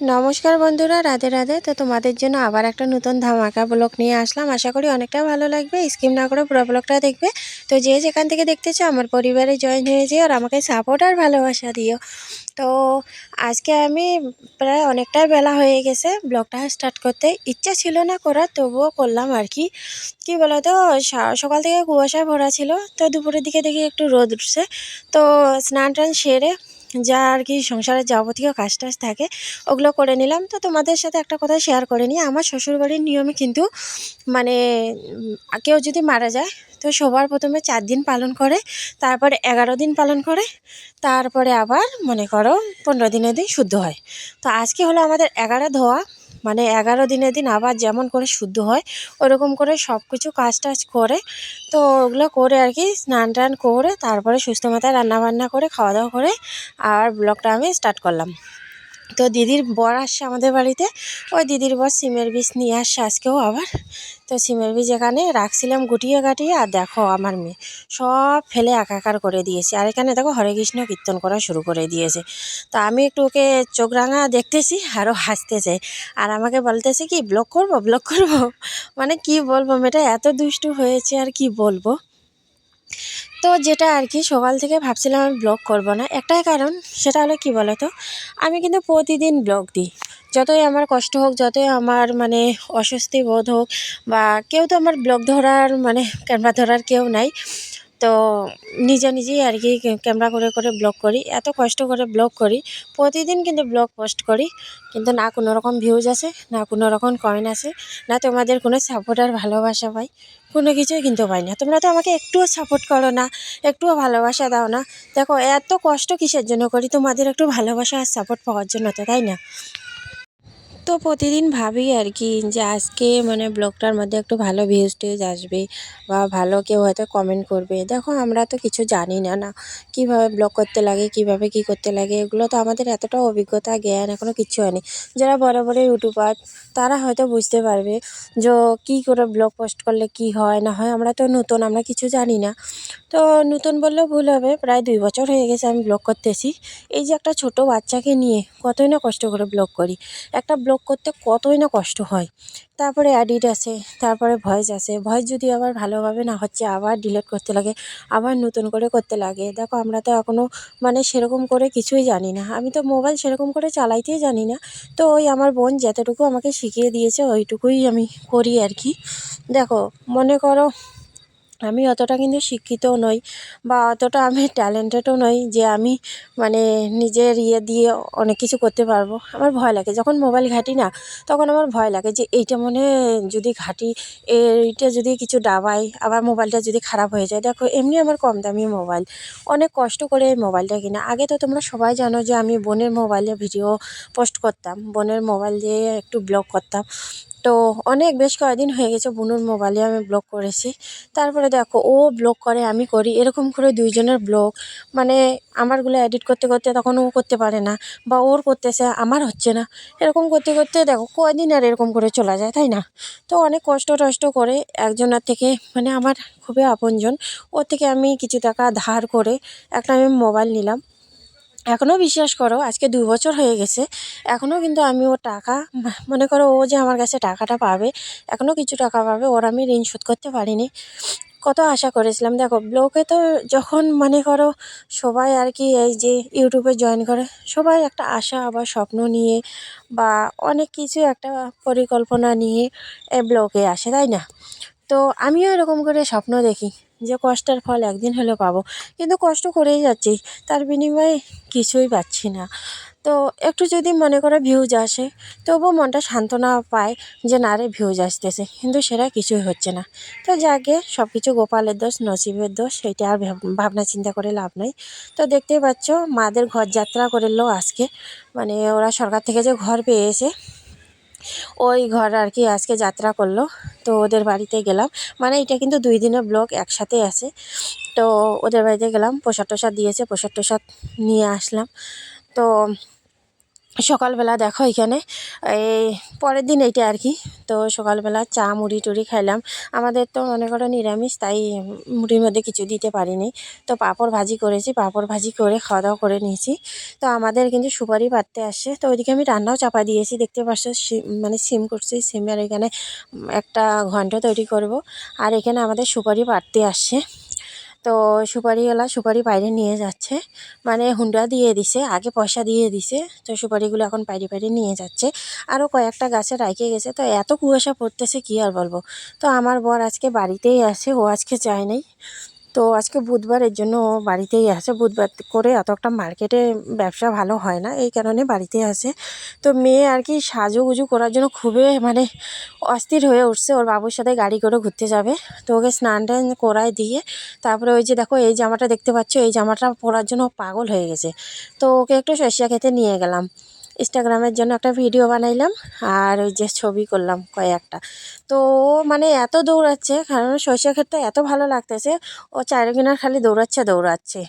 নমস্কার বন্ধুরা, রাধে রাধে। তো তোমাদের জন্য আবার একটা নতুন ধামাকা ব্লগ নিয়ে আসলাম। আশা করি অনেকটা ভালো লাগবে। স্কিম না করে পুরো ব্লগটা দেখবে। তো যে যেখান থেকে দেখতেছো, আমার পরিবারে জয়েন হয়ে যেও আর আমাকে সাপোর্ট আর ভালোবাসা দিও। তো আজকে আমি প্রায় অনেকটাই বেলা হয়ে গেছে। ব্লগটা স্টার্ট করতে ইচ্ছা ছিল না করার, তবুও করলাম আর কি। কী বলো তো সকাল থেকে কুয়াশায় ভরা ছিল। তো দুপুরের দিকে দেখি একটু রোদ উঠছে। তো স্নান টান সেরে যা আর কি সংসারের যাবতীয় কাজ টাজ থাকে, ওগুলো করে নিলাম। তো তোমাদের সাথে একটা কথা শেয়ার করে নিই। আমার শ্বশুরবাড়ির নিয়মে কিন্তু মানে কেউ যদি মারা যায়, তো সবার প্রথমে চার দিন পালন করে, তারপরে এগারো দিন পালন করে, তারপরে আবার মনে করো পনেরো দিনের দিন শুদ্ধ হয়। তো আজকে হলো আমাদের এগারো ধোয়া। মানে এগারো দিনের দিন আবার যেমন করে শুদ্ধ হয়, ওরকম করে সব কিছু কাজ টাজ করে, তো ওগুলো করে আর কি স্নান টান করে তারপরে সুস্থ মাথায় রান্নাবান্না করে, খাওয়া দাওয়া করে আর ব্লগটা আমি স্টার্ট করলাম। তো দিদির বর আসছে আমাদের বাড়িতে। ওই দিদির বর সিমের বীজ নিয়ে আসছে আজকেও আবার। তো সিমের বীজ এখানে রাখছিলাম গুটিয়ে গাটিয়ে আর দেখো আমার মেয়ে সব ফেলে একাকার করে দিয়েছে। আর এখানে দেখো হরে কৃষ্ণ কীর্তন করা শুরু করে দিয়েছে। তো আমি একটু ওকে চোখ রাঙা দেখতেছি, আরও হাসতেছে আর আমাকে বলতেছে কি ব্লক করব ব্লক করব? মানে কি বলব, মেয়েটা এত দুষ্টু হয়েছে, আর কি বলব? তো যেটা আর কি, সকাল থেকে ভাবছিলাম আমি ব্লগ করব না। একটাই কারণ, সেটা হলো কি বলো তো আমি কিন্তু প্রতিদিন ব্লগ দিই। যতই আমার কষ্ট হোক, যতই আমার মানে অস্বস্তি বোধ হোক, বা কেউ তো আমার ব্লগ ধরার মানে ক্যামেরা ধরার কেউ নাই তো নিজে নিজেই আর কি ক্যামেরা করে করে ব্লগ করি। এত কষ্ট করে ব্লগ করি। প্রতিদিন কিন্তু ব্লগ পোস্ট করি। কিন্তু না কোনো রকম ভিউজ আছে না কোনো রকম কয়েন আছে না তোমাদের কোনো সাপোর্ট আর ভালোবাসা পাই। কোনো কিছুই কিন্তু পাই না। তোমরা তো আমাকে একটুও সাপোর্ট করো না, একটুও ভালোবাসা দাও না। দেখো, এত কষ্ট কিসের জন্য করি? তোমাদের একটু ভালোবাসা আর সাপোর্ট পাওয়ার জন্য তো, তাই না? তো প্রতিদিন ভাবি আর কি যে আজকে মানে ব্লগটার মধ্যে একটু ভালো ভিউজ টিউজ আসবে বা ভালো কেউ হয়তো কমেন্ট করবে। দেখো আমরা তো কিছু জানি না না কীভাবে ব্লগ করতে লাগে, কীভাবে কী করতে লাগে, এগুলো তো আমাদের এতটা অভিজ্ঞতা, জ্ঞান এখনও কিচ্ছু হয়নি। যারা বড় বড় ইউটিউবার তারা হয়তো বুঝতে পারবে যে কী করে ব্লগ পোস্ট করলে কি হয়, না হয় আমরা তো নতুন, আমরা কিছু জানি না। তো নতুন বললেও ভুল হবে, প্রায় দুই বছর হয়ে গেছে আমি ব্লগ করতেছি। এই যে একটা ছোট বাচ্চাকে নিয়ে কতই না কষ্ট করে ব্লগ করি। একটা ব্লগ করতে কতই না কষ্ট হয়। তারপরে অ্যাডিট আছে, তারপরে ভয়েস আছে। ভয়েস যদি আবার ভালোভাবে না হচ্ছে, আবার ডিলিট করতে লাগে, আবার নতুন করে করতে লাগে। দেখো, আমরা তো এখনও মানে সেরকম করে কিছুই জানি না। আমি তো মোবাইল সেরকম করে চালাইতেই জানি না। তো ওই আমার বোন যতটুকু আমাকে শিখিয়ে দিয়েছে, ওইটুকুই আমি করি আর কি। দেখো, মনে করো আমি অতটা কিন্তু শিক্ষিতও নই বা অতটা আমি ট্যালেন্টেডও নই যে আমি মানে নিজের ইয়ে দিয়ে অনেক কিছু করতে পারব। আমার ভয় লাগে। যখন মোবাইল ঘাঁটি না, তখন আমার ভয় লাগে যে এইটা মনে যদি ঘাঁটি, এইটা যদি কিছু দাবাই আবার মোবাইলটা যদি খারাপ হয়ে যায়। দেখো, এমনি আমার কম দামি মোবাইল অনেক কষ্ট করে এই মোবাইলটা কিনা। আগে তো তোমরা সবাই জানো যে আমি বোনের মোবাইলে ভিডিও পোস্ট করতাম। বোনের মোবাইল দিয়ে একটু ব্লগ করতাম। তো অনেক, বেশ কয়েকদিন হয়ে গেছে বুনুর মোবাইলে আমি ব্লগ করেছি। তারপরে দেখো, ও ব্লগ করে, আমি করি। এরকম করে দুইজনের ব্লগ মানে আমারগুলো এডিট করতে করতে তখন ও করতে পারে না বা ওর করতেছে, আমার হচ্ছে না। এরকম করতে করতে দেখো কয়দিন আর এরকম করে চলা যায়, তাই না? তো অনেক কষ্ট টষ্ট করে একজনের থেকে মানে আমার খুবই আপনজন। ওর থেকে আমি কিছু টাকা ধার করে একটা আমি মোবাইল নিলাম। এখনও বিশ্বাস করো, আজকে দু বছর হয়ে গেছে। এখনও কিন্তু আমি ওর টাকা, মনে করো ও যে আমার কাছে টাকাটা পাবে এখনও কিছু টাকা পাবে, ওর আমি ঋণ শোধ করতে পারিনি। কত আশা করেছিলাম। দেখো ব্লগে তো যখন মনে করো সবাই আর কি এই যে ইউটিউবে জয়েন করে, সবাই একটা আশা বা স্বপ্ন নিয়ে বা অনেক কিছু একটা পরিকল্পনা নিয়ে এই ব্লগে আসে, তাই না? তো আমিও এরকম করে স্বপ্ন দেখি। যে কষ্টের ফল একদিন হলে পাবো। কিন্তু কষ্ট করেই যাচ্ছি, তার বিনিময়ে কিছুই পাচ্ছি না। তো একটু যদি মনে করো ভিউজ আসে, তবুও মনটা সান্ত্বনা পায় যে না রে, ভিউজ আসতেছে, কিন্তু সেটা কিছুই হচ্ছে না। তো যাকে সব কিছু গোপালের দোষ, নসিবের দোষ, সেটা আর ভাব- ভাবনা চিন্তা করে লাভ নাই। তো দেখতেই পাচ্ছ, মাদের ঘর যাত্রা করল আজকে। মানে ওরা সরকার থেকে যে ঘর পেয়েছে ওই ঘর আর কি আজকে যাত্রা করল। তো ওদের বাড়িতে গেলাম। মানে এটা কিন্তু দুই দিনের ব্লগ একসাথে আছে। তো ওদের বাড়িতে গেলাম প্রসাদ টোসাদ দিয়েছে প্রসাদ টোসাদ নিয়ে আসলাম। তো সকালবেলা দেখো এখানে। এই পরের দিন এইটা আর কি। তো সকালবেলা চা, মুড়ি টুড়ি খাইলাম। আমাদের তো মনে করো নিরামিষ, তাই মুড়ির মধ্যে কিছু দিতে পারিনি। তো পাঁপড় ভাজি করেছি, পাঁপড় ভাজি করে খাওয়া দাওয়া করে নিয়েছি। তো আমাদের কিন্তু সুপারি পাততে আসছে। তো ওইদিকে আমি রান্নাও চাপা দিয়েছি, দেখতে পাচ্ছ মানে সিম করছি সিমের এখানে একটা ঘন্ট তৈরি করব। আর এখানে আমাদের সুপারি পাততে আসছে। তো সুপারিওয়ালা সুপারি বাইরে নিয়ে যাচ্ছে। মানে হুন্ডা দিয়ে দিছে, আগে পয়সা দিয়ে দিছে, তো সুপারিগুলো এখন বাইরে বাইরে নিয়ে যাচ্ছে। আরও কয়েকটা গাছে রাইকে গেছে, তো এত কুয়াশা পড়তেছে কি আর বলব? তো আমার বর আজকে বাড়িতেই আছে, ও আজকে যায় নাই। তো আজকে বুধবারের জন্য ও বাড়িতেই আছে। বুধবার করে অত একটা মার্কেটে ব্যবসা ভালো হয় না, এই কারণে বাড়িতে আছে। তো মেয়ে আর কি সাজুগুজু করার জন্য খুবই মানে অস্থির হয়ে উঠছে। ওর বাবুর সাথে গাড়ি করে ঘুরতে যাবে। তো ওকে স্নান টান করায় দিয়ে তারপরে ওই যে দেখো, এই জামাটা দেখতে পাচ্ছ, এই জামাটা পরার জন্য পাগল হয়ে গেছে। তো ওকে একটু সর্ষা খেতে নিয়ে গেলাম। ইনস্টাগ্রামের জন্য একটা ভিডিও বানাইলাম, আর ওই যে ছবি করলাম কয়েকটা। তো মানে এত দৌড়াচ্ছে, কারণ সর্ষা ক্ষেতটা এত ভালো লাগতেছে, ও চার কিনার খালি দৌড়াচ্ছে দৌড়াচ্ছে।